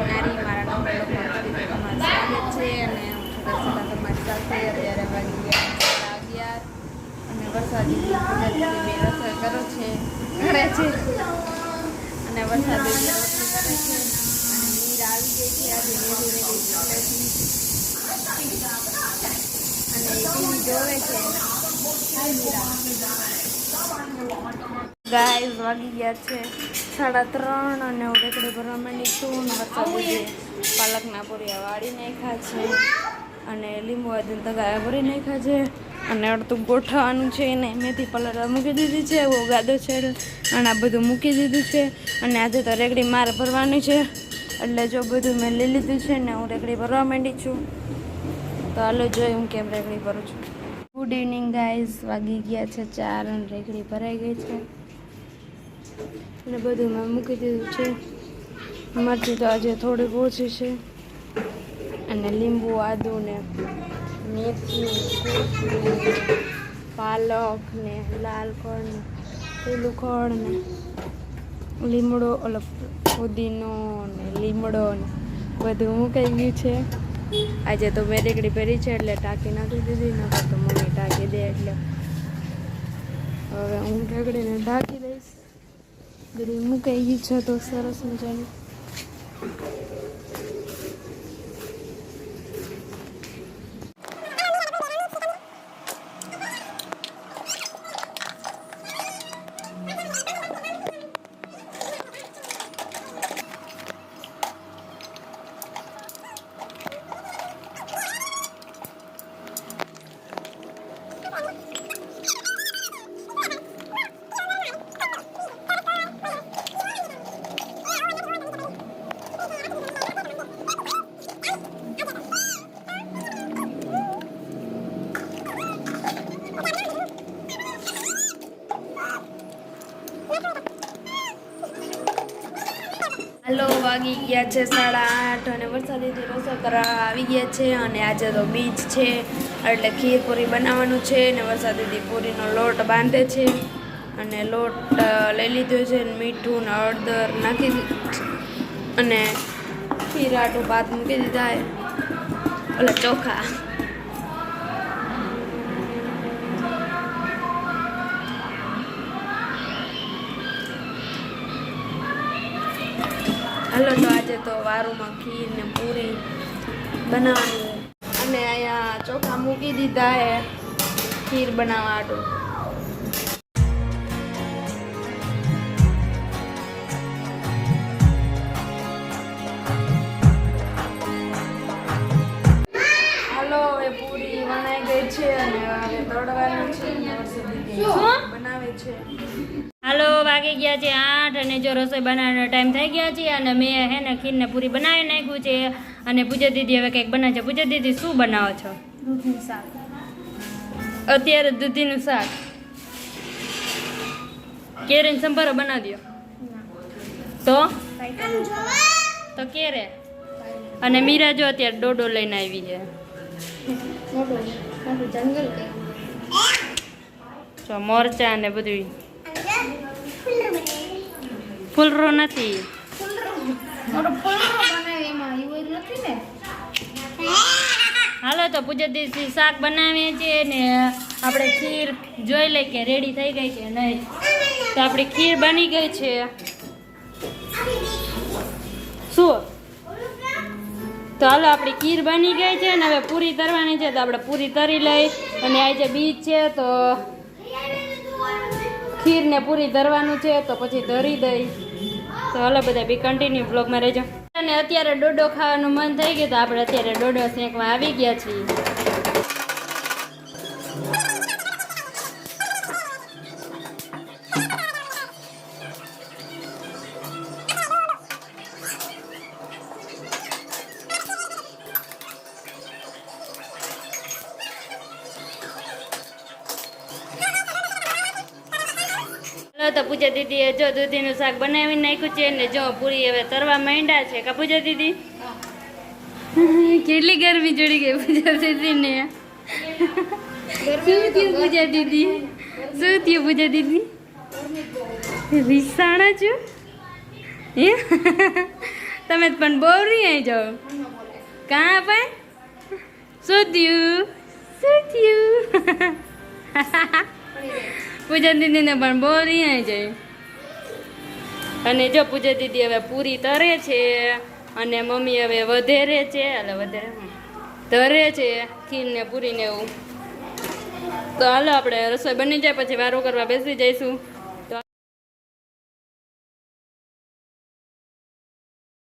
કિનારી મારા નવા તમારું સ્વાગત છે અને હું છું દર્શના તમારી સાથે. અત્યારે વાગી ગયા અગિયાર અને વરસાદી બે રસોઈ કરો છે કરે છે. અને વરસાદી રોટલી કરે છે. અને નીર આવી ગઈ છે, આજે રેડી ચોકલેટની અને ટીવી જોવે છે. ગાઈઝ વાગી ગયા છે સાડા ત્રણ અને હું રેકડી ભરવા માંડી છું વરસાદ લીધે પાલકના પૂરિયા વાળી નાખ્યા છે અને લીંબુ આદિન તગાયા ભરી નાખ્યા છે અને અડધું ગોઠવવાનું છે એને. મેથી પલર મૂકી દીધી છે એવો ગાદો છે અને આ બધું મૂકી દીધું છે અને આજે તો રેકડી માર ભરવાની છે. એટલે જો બધું મેં લઈ લીધું છે ને હું રેકડી ભરવા માંડી છું. તો હાલો જોઈ હું કેમ રેકડી ભરું છું. ગુડ ઇવનિંગ ગાઈઝ વાગી ગયા છે ચાર અને રેકડી ભરાઈ ગઈ છે. અને બધું મેં મૂકી દીધું છે. મરચી તો આજે થોડીક ઓછી છે. અને લીંબુ, આદુ ને મેથી પાલક ને લાલ ખડ ને પેલું ખડ ને લીમડો, ઓલો પુદીનો ને લીમડો ને બધું મૂકાઈ ગયું છે. આજે તો મેં રેકડી પહેરી છે એટલે ટાંકી નાખી દીધી, નકર તો મમ્મી ટાંકી દે એટલે. હવે હું રેકડીને ઢાંકી દઈશ. બધી મૂકાઈ ગયું છે તો સરસ મજાની હાલો, વાગી ગયા છે સાડા આઠ અને વરસાદીથી રસોઈ કરવા આવી ગયા છે અને આજે તો બીચ છે, એટલે ખીર પૂરી બનાવવાનું છે અને વરસાદીથી પૂરીનો લોટ બાંધે છે અને લોટ લઈ લીધો છે અને મીઠું ને હળદર નાખી અને ખીર આટું ભાત મૂકી દીધા એટલે ચોખા. હાલો તો આજે તો વારુમાં ખીર ને પૂરી બનાવવાની. અને અહીંયા ચોખા મૂકી દીધા હે ખીર બનાવવા હાટું હાલો હવે પૂરી વણાઈ ગઈ છે અને હવે તળવાની છે બનાવે છે. હાલો વાગી ગયા છે આઠ અને જો રસોઈ બનાવવાનો ટાઈમ થઈ ગયા છે અને મેં હે ને ખીરને પૂરી બનાવી નાખ્યું છે અને પૂજા દીદી હવે કંઈક બનાવે છે. પૂજા દીદી શું બનાવો છો? દૂધનું શાક. અત્યારે દૂધીનું શાક. કેરીને સંભારો બનાવી દો તો? તો કેરે? અને મીરા જો અત્યારે ડોડો લઈને આવી છે. જંગલ કે ને બધું ફૂલરો નથી. હાલો તો પૂજા દિવસથી શાક બનાવીએ છીએ ને આપણે ખીર જોઈ લઈએ કે રેડી થઈ ગઈ કે નહીં. તો આપણી ખીર બની ગઈ છે. શું? તો હાલો આપણી ખીર બની ગઈ છે ને હવે પૂરી તરવાની છે તો આપણે પૂરી તરી લઈ અને આજે બીજ છે તો ખીરને પૂરી તરવાનું છે તો પછી ધરી દઈ. તો હલો બધા બી કન્ટિન્યુ બ્લોગમાં રહેજો. અને અત્યારે ડોડો ખાવાનું મન થઈ ગયું તો આપણે અત્યારે ડોડો શેકવા આવી ગયા છીએ. તો પૂજા દીદીએ જો દૂધીનું શાક બનાવી નાખ્યું છે ને જો પૂરી હવે તરવા માંડ્યા છે. કા પૂજા દીદી? કેટલી ગરમી ચડી ગઈ પૂજા દીદીને. શું થયું પૂજા દીદી? શું થયું પૂજા દીદી? વિસાણા છો તમે પણ બહુ રહી જાઓ. કાં પણ શું થયું? શું થયું? પૂજા દીદીને પણ બહુ રિયાઈ જાય. અને જો પૂજા દીદી હવે પૂરી તરે છે, અને મમ્મી હવે વધેરે છે એટલે વધારે ધરે છે, ખીરને પૂરીને એવું. તો હાલો આપણે રસોઈ બની જાય, પછી વારો કરવા બેસી જઈશું.